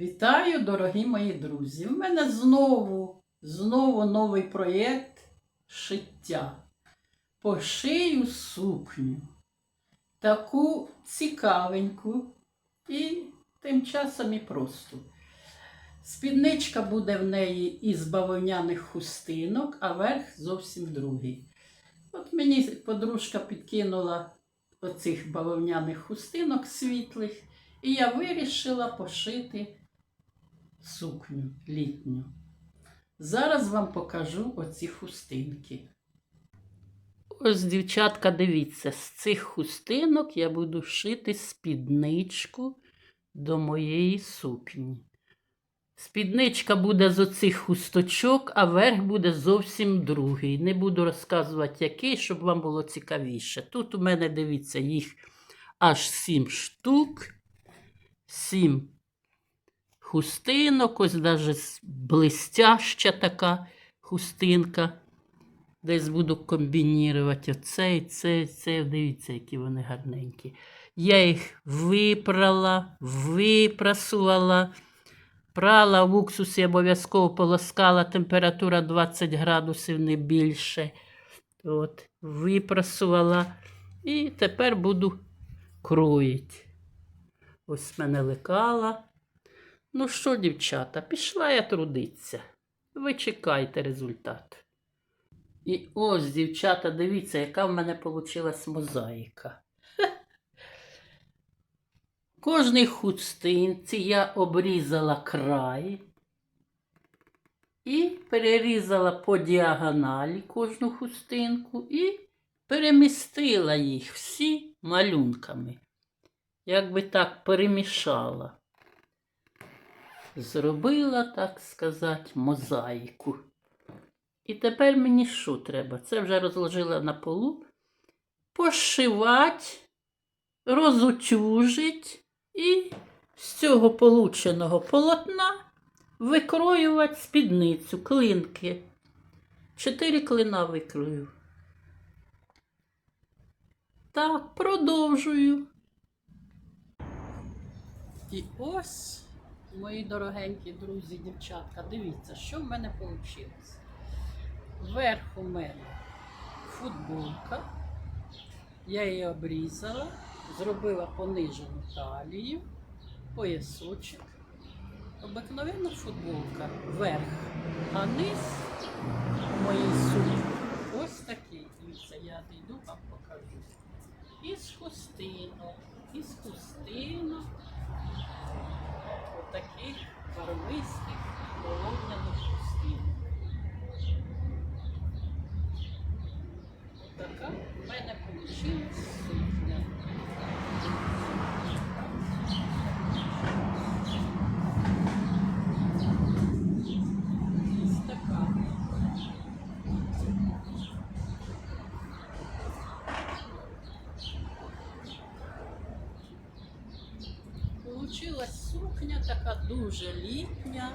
Вітаю, дорогі мої друзі! У мене знову, знову новий проєкт шиття. Пошию сукню. Таку цікавеньку і тим часом і просту. Спідничка буде в неї із бавовняних хустинок, а верх зовсім другий. От мені подружка підкинула оцих бавовняних хустинок світлих, і я вирішила пошити сукню літню. Зараз вам покажу оці хустинки. Ось, дівчатка, дивіться, з цих хустинок я буду шити спідничку до моєї сукні. Спідничка буде з оцих хусточок, а верх буде зовсім другий. Не буду розказувати, який, щоб вам було цікавіше. Тут у мене, дивіться, їх аж сім штук, сім хустинок, ось навіть блистяща така хустинка. Десь буду комбінірувати оцей, цей, цей. Дивіться, які вони гарненькі. Я їх випрала, випрасувала. Прала в уксусі обов'язково полоскала, температура 20 градусів не більше. От, випрасувала. І тепер буду кроїти. Ось мене лекала. Ну що, дівчата, пішла я трудиться. Ви чекайте результат. І ось, дівчата, дивіться, яка в мене вийшла мозаїка. Кожній хустинці я обрізала край і перерізала по діагоналі кожну хустинку і перемістила їх всі малюнками. Якби так перемішала. Зробила, так сказати, мозаїку. І тепер мені що треба? Це вже розложила на полу. Пошивати, розутюжить і з цього полученого полотна викроювати спідницю, клинки. Чотири клина викрою. Так, продовжую. І ось, мої дорогенькі друзі, дівчатка, дивіться, що в мене вийшло. Верх у мене футболка. Я її обрізала, зробила понижену талію, поясочок. Обикновенна футболка верх, а низ у моїй сумці ось такий. Дивіться, я йду вам покажу. Із хустинок, із хустинок, отаких барвистих полотняних пустин. Така в мене вийшла сукня. Ось така. Получилась сукня така дуже літня,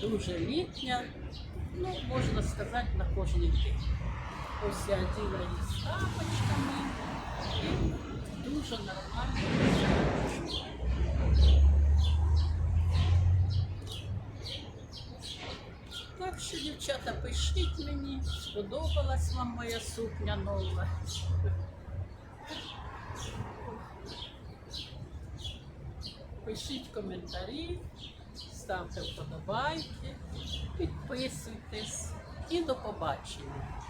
дуже літня, ну, можна сказати, на кожний день. Ось я оділа її з тапочками і дуже нормально. Так що, дівчата, пишіть мені, сподобалась вам моя сукня нова. Пишіть коментарі, ставте вподобайки, підписуйтесь і до побачення.